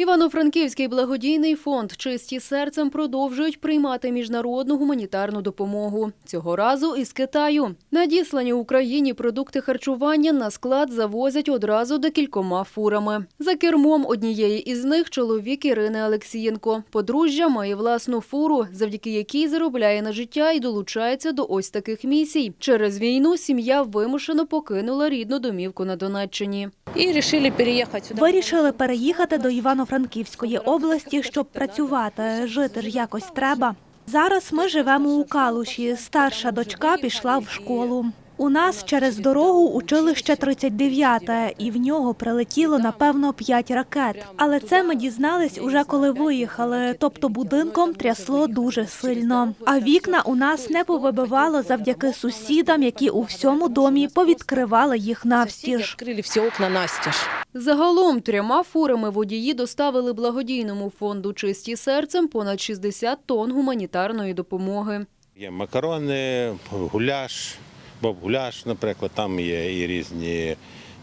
Івано-Франківський благодійний фонд Чисті серцем продовжують приймати міжнародну гуманітарну допомогу. Цього разу із Китаю. Надіслані Україні продукти харчування на склад завозять одразу декількома фурами. За кермом однієї із них чоловік Ірини Олексієнко. Подружжя має власну фуру, завдяки якій заробляє на життя і долучається до ось таких місій. Через війну сім'я вимушено покинула рідну домівку на Донеччині. І вирішили переїхати сюди. Вирішили переїхати до Івано-Франківської області, щоб працювати. Жити ж якось треба. Зараз ми живемо у Калуші. Старша дочка пішла в школу. У нас через дорогу училище 39-те, і в нього прилетіло напевно 5 ракет. Але це ми дізнались уже коли виїхали. Тобто будинком трясло дуже сильно. А вікна у нас не повибивало завдяки сусідам, які у всьому домі повідкривали їх навстіж. всі окна настіж. Загалом трьома фурами водії доставили благодійному фонду Чисті серцем понад 60 тонн гуманітарної допомоги. Є макарони, гуляш, боб-гуляш, наприклад, там є і різні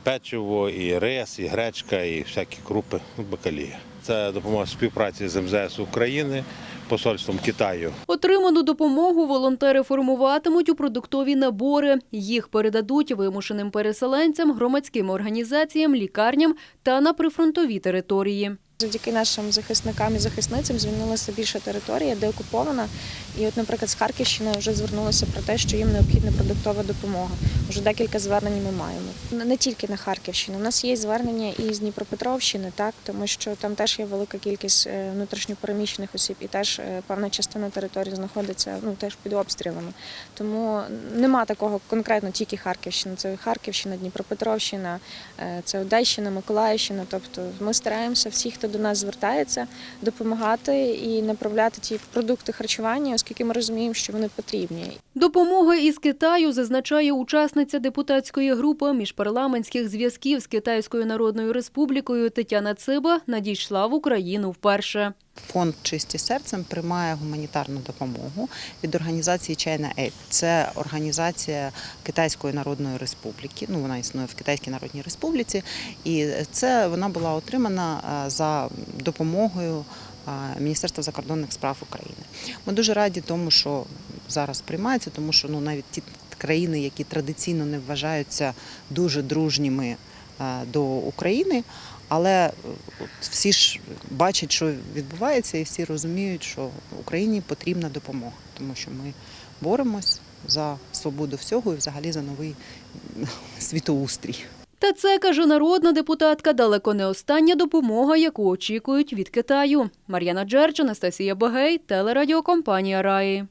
печиво, і рис, і гречка, і всякі крупи, ну, бакалія. Це допомога співпраці з МЗС України, посольством Китаю. Отриману допомогу волонтери формуватимуть у продуктові набори. Їх передадуть вимушеним переселенцям, громадським організаціям, лікарням та на прифронтові території. Завдяки нашим захисникам і захисницям звільнилася більша територія, де окупована. І, от, наприклад, з Харківщини вже звернулося про те, що їм необхідна продуктова допомога. Вже декілька звернень ми маємо. Не тільки на Харківщину. У нас є звернення і з Дніпропетровщини, так тому що там теж є велика кількість е, внутрішньопереміщених осіб, і теж е, певна частина території знаходиться ну теж під обстрілами. Тому нема такого конкретно тільки Харківщина. Це Харківщина, Дніпропетровщина, е, це Одещина, Миколаївщина. Тобто ми стараємося всі, хто до нас звертається, допомагати і направляти ті продукти харчування, оскільки ми розуміємо, що вони потрібні. Допомога із Китаю зазначає учасниця депутатської групи міжпарламентських зв'язків з Китайською Народною Республікою Тетяна Циба надійшла в Україну вперше. Фонд Чисті серцем приймає гуманітарну допомогу від організації China Aid. Це організація Китайської Народної Республіки. Ну вона існує в Китайській Народній Республіці, і це вона була отримана е, за допомогою е, Міністерства закордонних справ України. Ми дуже раді тому, що зараз приймається, тому що ну навіть ті країни, які традиційно не вважаються дуже дружніми е, до України. Але е, всі ж бачать, що відбувається, і всі розуміють, що Україні потрібна допомога, тому що ми боремось за свободу всього і взагалі за новий світоустрій. Та це, каже народна депутатка, далеко не остання допомога, яку очікують від Китаю. Мар'яна Джерч, Анастасія Багей, телерадіокомпанія Раї.